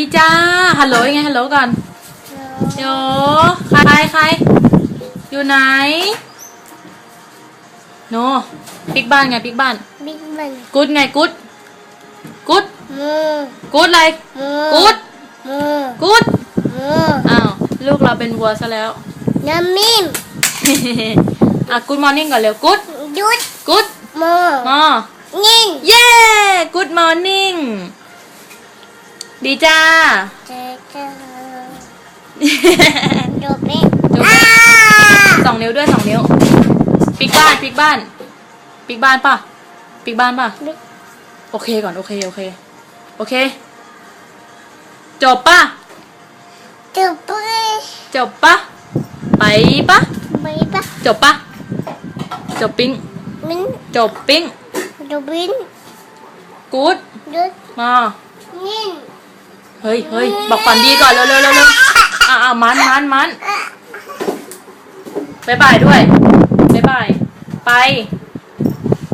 ดีจ้า ฮัลโหลยังไงฮัลโหลก่อนโยใครใคร อยู่ไหน โนปิกบ้านไงปิกบ้านบิ๊กมันกูดไงกูดกูดมือกูดอะไรมือกูดมือกูดมืออ้าวลูกเราเป็นวัวซะแล้วน้ำมิมอะกูดมอร์นิ่งก่อนเร็วกูดหยุดกูดมือมอยิงเย้กูดมอร์นิ่ง ดีจ้า เจ๊จ้าจบเลยจบอ้าสองนิ้วด้วยสองนิ้ว ปิกบ้านปิกบ้าน ปิกบ้านป่ะ ปิกบ้านป่ะบิ๊กโอเคก่อน โอเค โอเค โอเค จบป่ะ จบไปจบป่ะ ไปป่ะ ไปปะจบป่ะ จบปิ้ง มินจบปิ้ง จบบินกูดหยุดมายิง เฮ้ยเฮ้ยบอกฝันดีก่อนเร็วเร็วเร็วเร็วอะอะมันมันมันบายบายด้วยบายบายไป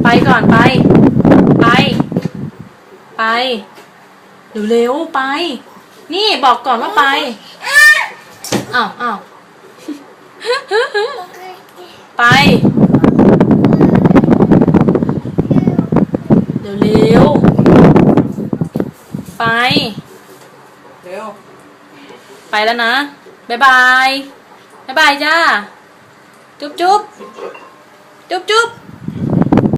ไปก่อนไป ไป ไปเร็วเร็วๆไป นี่บอกก่อนว่าไปอ้าวอ้าวไปเร็วเร็วๆไป เร็ว ไปแล้วนะบายบายบายบายจ้า จุ๊บจุ๊บจุ๊บจุ๊บ